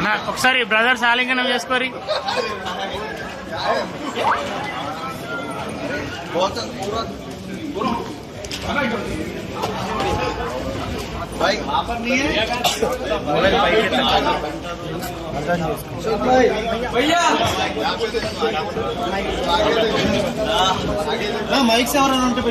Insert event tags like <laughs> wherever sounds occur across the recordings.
అన్న ఒకసారి బ్రదర్స్ ఆలింగనం చేసుకోరి మైక్స్ ఎవరైనా ఉంటే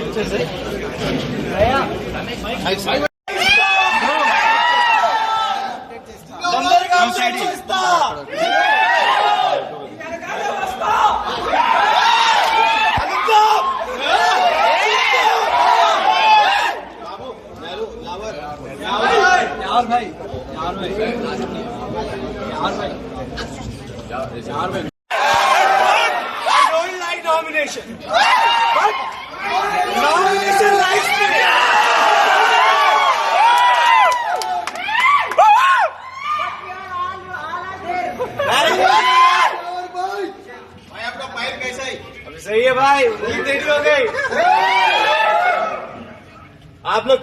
भाई यार भाई यार भाई यार भाई I don't like domination.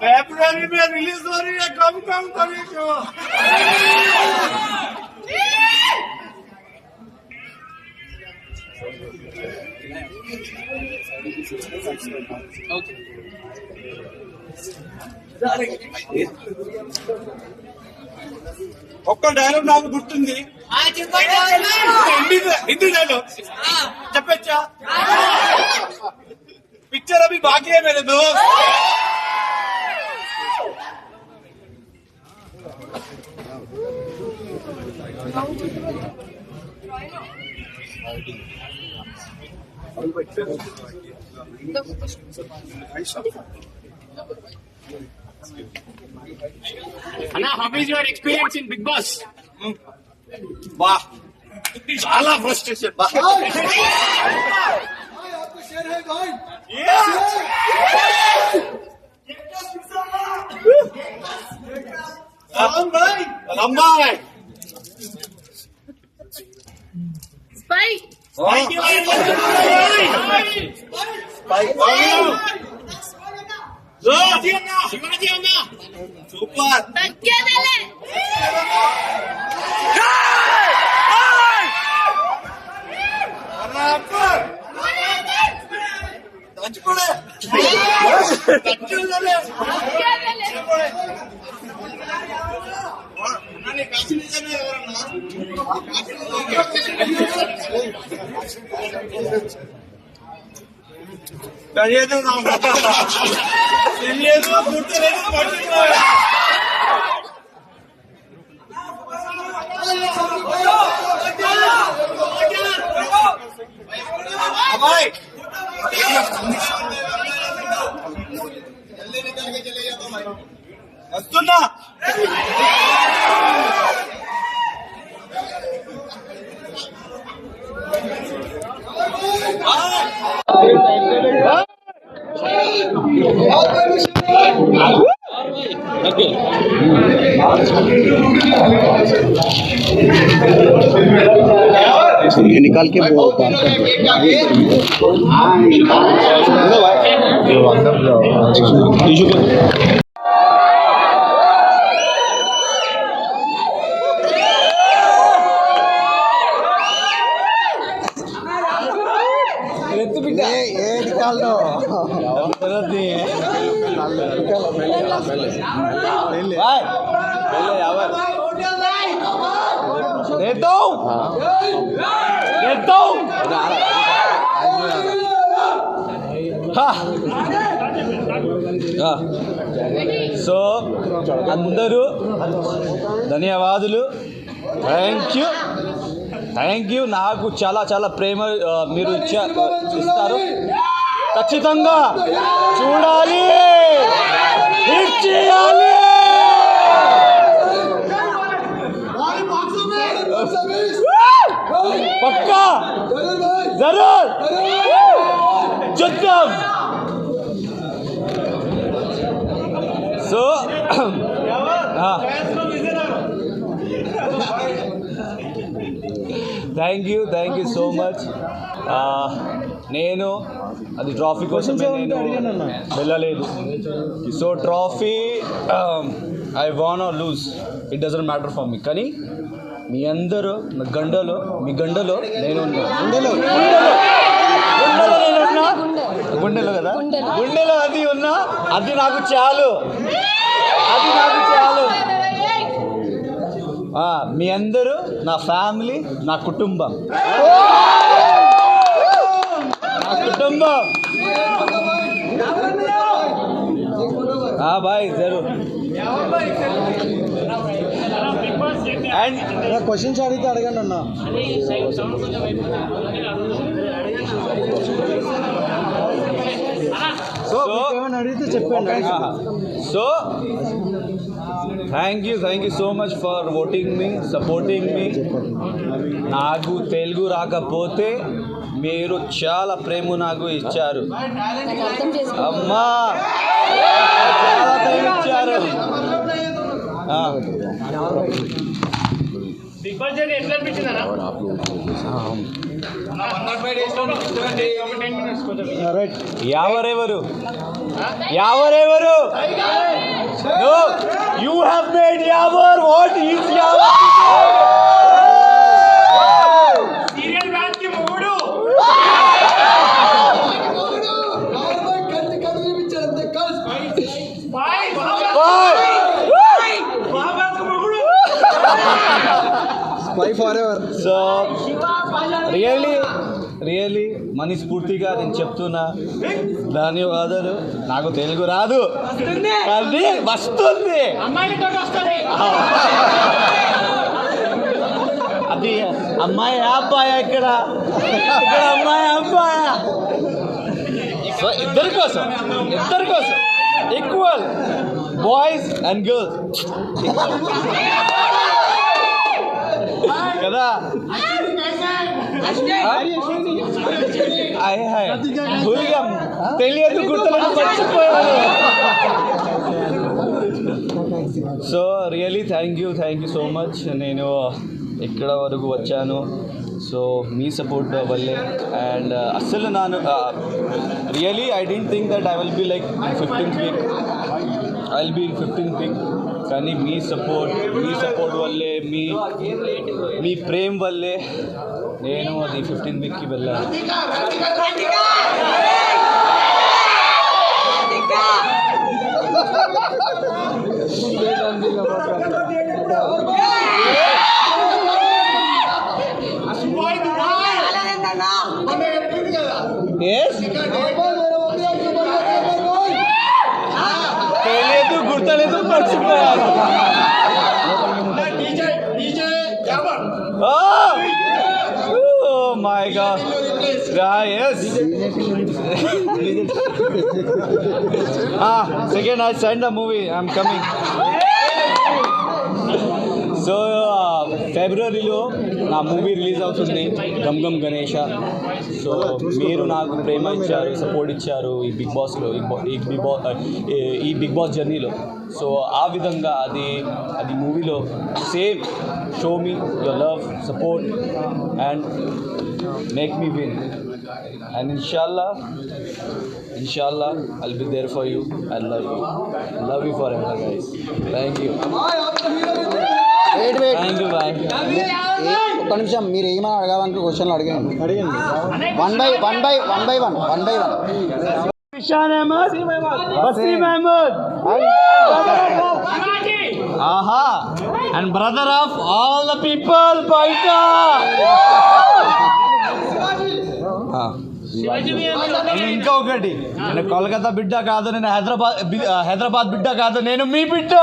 February में रिलीज हो रही है कम कम कभी क्यों ఒక్క డైలాగ్ నాకు గుర్తుంది. హిందీ డైలాగ్ చెప్పచ్చా? పిక్చర్ అవి బాకీ మేరే Anna, how is your experience in Big Boss? Hmm. Wow. చాలా ఫ్రస్ట్రేషన్ రంబాయ్ స్పై స్పై స్పై స్పై 어디였나? 이만디였나? 조건 던질거래 던질거래 아니 가슴이잖아요 그럼 나 가슴이 తెలియదు తెలియదు గుర్తులేదు పట్టుకోలేదు అమ్మాయి వస్తున్నా. निकाल के वो बात कर అందరూ ధన్యవాదులు. థ్యాంక్ యూ థ్యాంక్ యూ నాకు చాలా చాలా ప్రేమ మీరు ఇచ్చా ఇస్తారు. ఖచ్చితంగా చూడాలి. చేయాలి. పక్కా. జరూర్. చూద్దాం. So thank you thank you so much నేను అది ట్రాఫీ కోసమే నేను వెళ్ళలేదు. So trophy I won or lose it doesn't matter for me కానీ మీ అందరూ నా గండలో మీ గండలో నేను ఉన్నా. గుండెలో. గుండెలో నేను ఉన్నా? గుండెలో. కదా? గుండెలో అది ఉన్నా? అది నాకు చాలు. అది నాకు మీ అందరూ నా ఫ్యామిలీ నా కుటుంబం. నా కుటుంబం. బాయ్ జరూర్ అండ్ క్వశ్చన్స్ అడిగితే అడగండి అన్న. సో ఏమైనా అడిగితే చెప్పండి. So thank you thank you so much for voting me supporting me నాకు తెలుగు రాకపోతే మీరు చాలా ప్రేమ నాకు ఇచ్చారు. అమ్మా! చాలా ప్రేమ ఇచ్చారు. ఎట్లా అనిపించింది ఎవరెవరు? ఎవరెవరు? No, you have made Yavar what is Yavar today. Spy forever. So, really? మనస్ఫూర్తిగా నేను చెప్తున్నా. ధన్యవాదాలు నాకు తెలుగు రాదు. కానీ వస్తుంది. అది అమ్మాయి అబ్బాయి ఇక్కడ. ఇక్కడ అమ్మాయి అబ్బాయి. సో ఇద్దరి కోసం ఇద్దరి కోసం. ఈక్వల్ బాయ్స్ అండ్ గర్ల్స్ కదా? భూలిగా తెలియదు మర్చిపోయాను so really thank you thank you so much. నేను ఇక్కడ వరకు వచ్చాను. సో మీ సపోర్ట్ వల్లే. అండ్ అస్సలు నాను really I don't think that I will be like fifteenth week I will be fifteenth week కానీ మీ సపోర్ట్ మీ సపోర్ట్ వల్లే మీ మీ ప్రేమ్ వల్లే నేను అది ఫిఫ్టీన్ వీక్కి వెళ్ళాను Yes? Oh my god. Yeah, yes. <laughs> ah, second I send a movie. I'm coming. So ఫిబ్రవరిలో నా movie release అవుతుంది. గమ్ గమ్ గణేష. సో మీరు నాకు ప్రేమ ఇచ్చారు సపోర్ట్ ఇచ్చారు ఈ బిగ్ బాస్లో ఈ ఈ బిగ్ బాస్ ఈ బిగ్ బాస్ జర్నీలో. సో ఆ విధంగా అది అది మూవీలో same show me your love support and make me win and ఇన్షాల్లా ఇన్షాల్లా I'll be there for you I love you love you forever guys thank you wait wait ఒక్క నిమిషం మీరు ఏమైనా అడగాలనుకో క్వశ్చన్లు అడగండి. అడగండి one by one by one by one one by one Ishan Ahmed Wasim Ahmed Shivaji aha and brother of all the people Paita Ah. Shivaji మీద మీరు నేను ఇంకా ఒకటి. నేను కోల్కతా బిడ్డ కాదు నేను హైదరాబాద్ హైదరాబాద్ బిడ్డ కాదు నేను మీ బిడ్డ.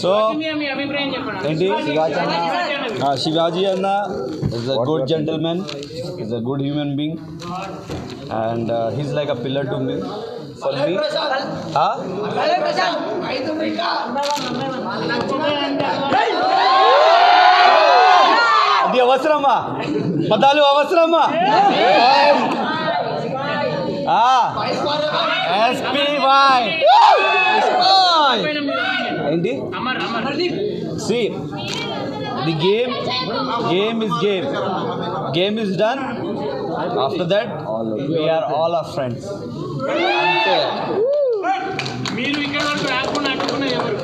సో మీ- మీ అభిప్రాయం చెప్పండి ఏంటి శివాజీ అన్నది. Uh, Shivaji Anna is a good gentleman, is a good human being, and uh, he's like a pillar to me. For me, huh? అది అవసరమా పదాలు అవసరమా ఎస్పీవై ఏంటి Amar Amar See, the game, game is game. Game is done. After that, we are all our friends. అంతే. మీరు ఇక్కడ వరకు రాకుండా అడ్డుకున్న ఎవరు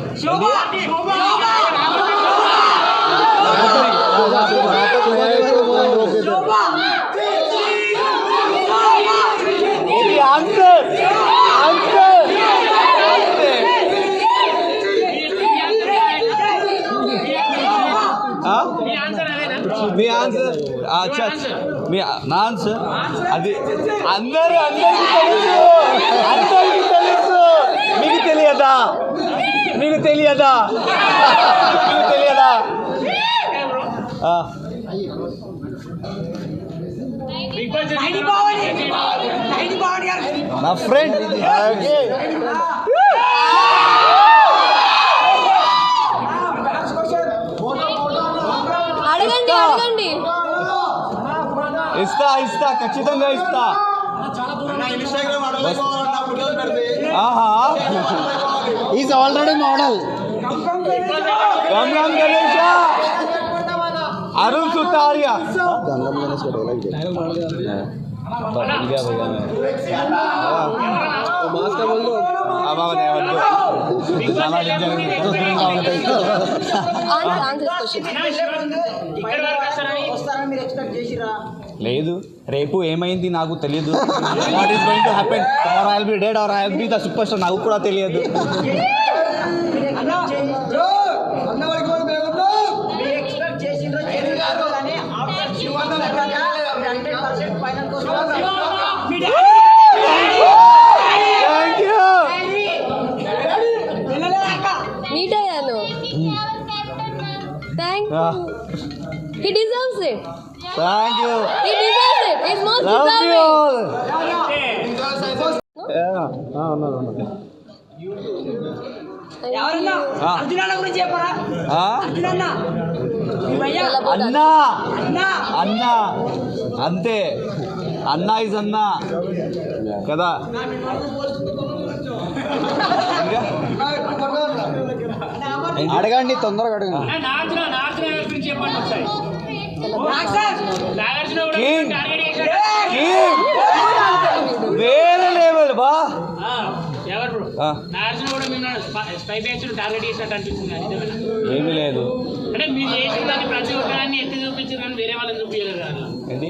ఇది answer. Answer. అంతే. ఆ? మీ ఆన్సర్ అదేనా మీ ఆన్సర్ అచ్చా మీ నా ఆన్సర్ అది అందరూ అందరికీ తెలుసు. అందరికీ తెలుసు. మీకు తెలియదా? మీకు తెలియదా? మీకు తెలియదా? నా ఫ్రెండ్ ఇస్తా. ఇస్తా ఖచ్చితంగా ఇస్తా. ఆహా. Is already model Ram Ram Ganesha. Arun Sutaria. Gangam Ganesh లేదు. రేపు ఏమైంది నాకు తెలియదు. What is going to happen or I be dead or I be the superstar నాకు కూడా తెలియదు. Thank Ah. He deserves it thank you he deserves it is most love you deserving అన్నా. అన్నా. అంతే. అన్నా ఇస్ అన్నా. కదా? ఇంకా? అడగండి తొందరగా అడగండి నాగార్జున నాగార్జున గారి గురించి చెప్పండి ఒకసారి నాగార్జున కూడా King. టార్గెట్ చేశాడు King. వేరే లెవెల్ బా? ఏమీ లేదు. అంటే మీరు చేసిన దాన్ని ప్రతి ఒక్కదాన్ని ఎత్తి చూపించారు కానీ వేరే వాళ్ళని ఏంటి?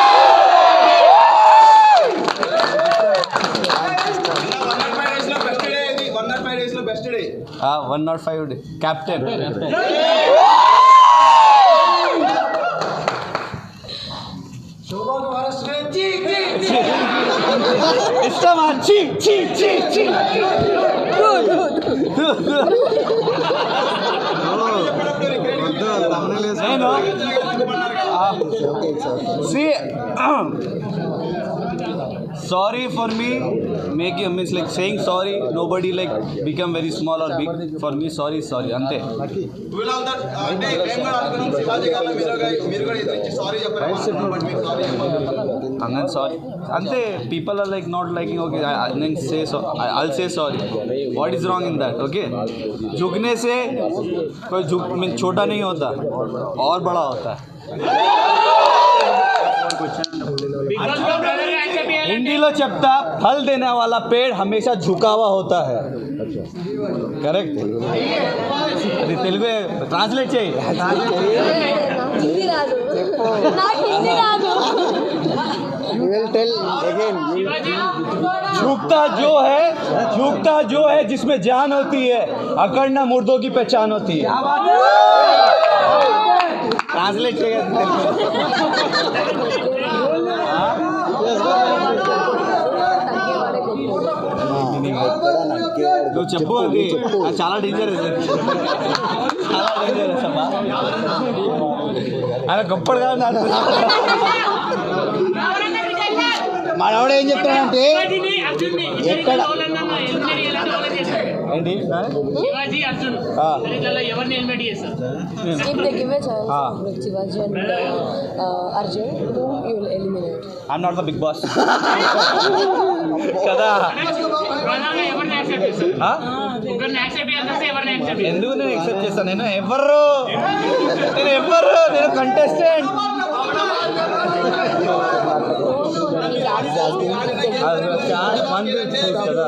వన్ నాట్ ఫైవ్ కెప్టెన్ ఇష్టమా చీ చీ చీ చీ నేను C sorry for me making means like saying sorry nobody like become very small or big for me sorry sorry ante అంటే మేము కూడా అనుకున్నాం శివాజీ గారు మీరు కూడా- మీరు కూడా ఎదురించి సారీ చెప్పారు బట్ మీరు sorry and then sorry ante people are like not liking okay I, I, then say so I, i'll say sorry what is wrong in that okay झुकने से कोई झुक मीन छोटा नहीं होता और बड़ा होता है हिंदी लो चपता फल देने वाला पेड़ हमेशा झुका हुआ होता है। करेक्ट? अरे तेलुगु ट्रांसलेट चाहिए। झुकता जो है झुकता जो है जिसमें जान होती है अकड़ना मुर्दों की पहचान होती है। ट्रांसलेट चाहिए। నువ్వు చెప్పు అది. చాలా డేంజర్ చాలా డేంజర్ అమ్మా. ఆయన గొప్పడు కాదు మనవాడు ఏం చెప్తాడంటే ఎక్కడ? చేస్తారు ఏంటి శివాజీ అర్జున్ ఆ. ఇద్దరిలో ఎవరిని ఎలిమినేట్ చేస్తారు If they give a chance Ah. like Shivaji and uh, uh, Arjun, whom you will eliminate? I'm not the Bigg Boss కదా ప్రధానంగా ఎవరిని యాక్సెప్ట్ చేస్తారు ఆ? ముగ్గురిని యాక్సెప్ట్ చేయాల్సి వస్తే ఎవరిని యాక్సెప్ట్ చేస్తారు ఎందుకు నేను ఎక్సెప్ట్ చేస్తాను నేను ఎవరు నేను ఎవరు నేను కంటెస్టెంట్ కదా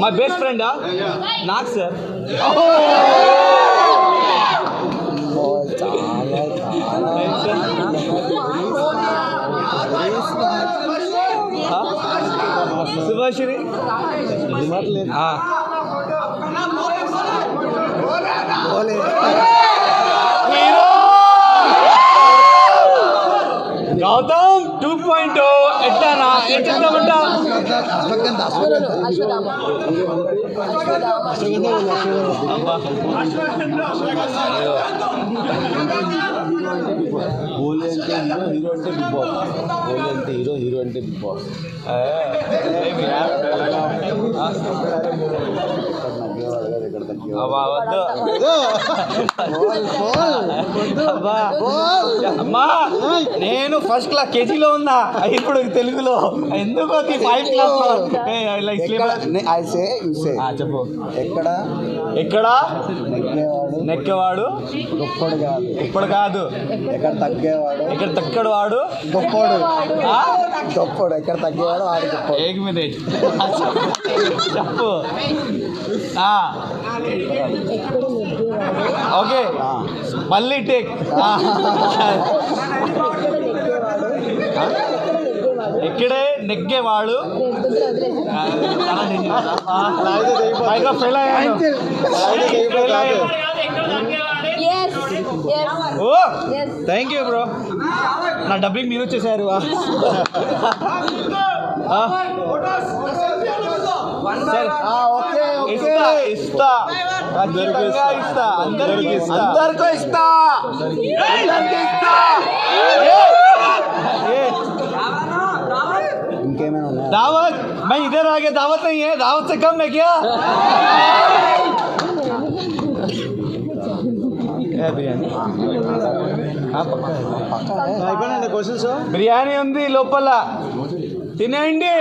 మా బెస్ట్ ఫ్రెండా నాకు sir Subhashini hero Gautam two point ఎట్లానా ఎట్లా No, Ashwagandha no. Ashwadama. Ashwadama. అంటే హీరో హీరో అంటే బిగ్ బాస్ హోలీ అంటే హీరో హీరో అంటే బిగ్ బాస్ నేను ఫస్ట్ క్లాస్ కేజీలో ఉన్నా ఇప్పుడు తెలుగులో ఎందుకు ఫైవ్ క్లాస్ చెప్పు. ఎక్కడ? ఎక్కడ? నెక్కేవాడు. గొప్పడు కాదు. ఇప్పుడు కాదు. ఎక్కడ తగ్గేవాడు? ఇక్కడ తక్కడు వాడు గొప్పడు? గొప్పడు. ఎక్కడ తగ్గేవాడు? వాడు గొప్పడు. ఏక్ మినిట్. చెప్పు. ఎక్కడ ఓకే. మళ్ళీ టేక్ ఆ. ఎక్కడ నెగ్గేవాడు ఎక్కడ నెగ్గేవాడు ఇక్కడే నెగ్గేవాడు. పైగా ఫెయిల్ అయ్యాను. ఓ థ్యాంక్ యూ బ్రో నా డబ్బింగ్ మీరు వచ్చేసారు ఆ. ఆ. సరే. ఇస్తా ఇస్తా. ఖచ్చితంగా ఇస్తా. అందరికి ఇస్తా. అందరికీ ఇస్తా. అందరికీ ఇస్తా ఏ! ఏ! ఇంకేమైనా ఉన్నాయా दावत मैं इधर आ गया दावत नहीं है दावत से कम है क्या ఏ బిర్యానీ ఆ, పక్కా. బిర్యానీ ఉంది లోపల తినేయండి